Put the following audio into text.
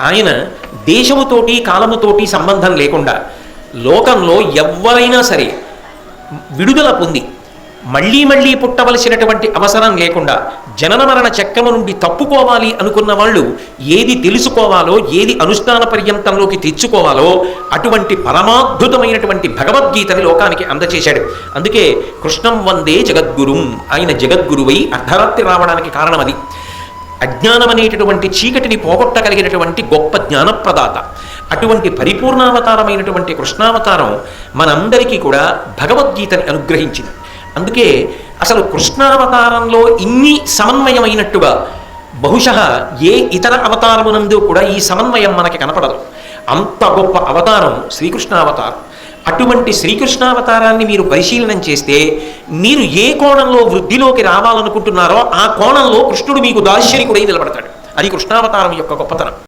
ఆయన దేశముతోటి కాలముతోటి సంబంధం లేకుండా లోకంలో ఎవరైనా సరే విడుదల పొంది మళ్ళీ మళ్ళీ పుట్టవలసినటువంటి అవసరం లేకుండా జనన మరణ చక్రమ నుండి తప్పుకోవాలి అనుకున్న వాళ్ళు ఏది తెలుసుకోవాలో ఏది అనుష్ఠాన పర్యంతంలోకి తెచ్చుకోవాలో అటువంటి పరమాద్భుతమైనటువంటి భగవద్గీతని లోకానికి అందచేశాడు. అందుకే కృష్ణం వందే జగద్గురుం. ఆయన జగద్గురువై అర్ధరాత్రి రావడానికి కారణం అది అజ్ఞానం అనేటటువంటి చీకటిని పోగొట్టగలిగినటువంటి గొప్ప జ్ఞానప్రదాత. అటువంటి పరిపూర్ణావతారమైనటువంటి కృష్ణావతారం మనందరికీ కూడా భగవద్గీతని అనుగ్రహించింది. అందుకే అసలు కృష్ణావతారంలో ఇన్ని సమన్వయమైనట్టుగా బహుశ ఏ ఇతర అవతారమునందు కూడా ఈ సమన్వయం మనకి కనపడదు. అంత గొప్ప అవతారం శ్రీకృష్ణావతారం. అటువంటి శ్రీకృష్ణావతారాన్ని మీరు పరిశీలనం చేస్తే మీరు ఏ కోణంలో వృద్ధిలోకి రావాలనుకుంటున్నారో ఆ కోణంలో కృష్ణుడు మీకు దార్శనికుడై నిలబడతాడు. అది కృష్ణావతారం యొక్క గొప్పతనం.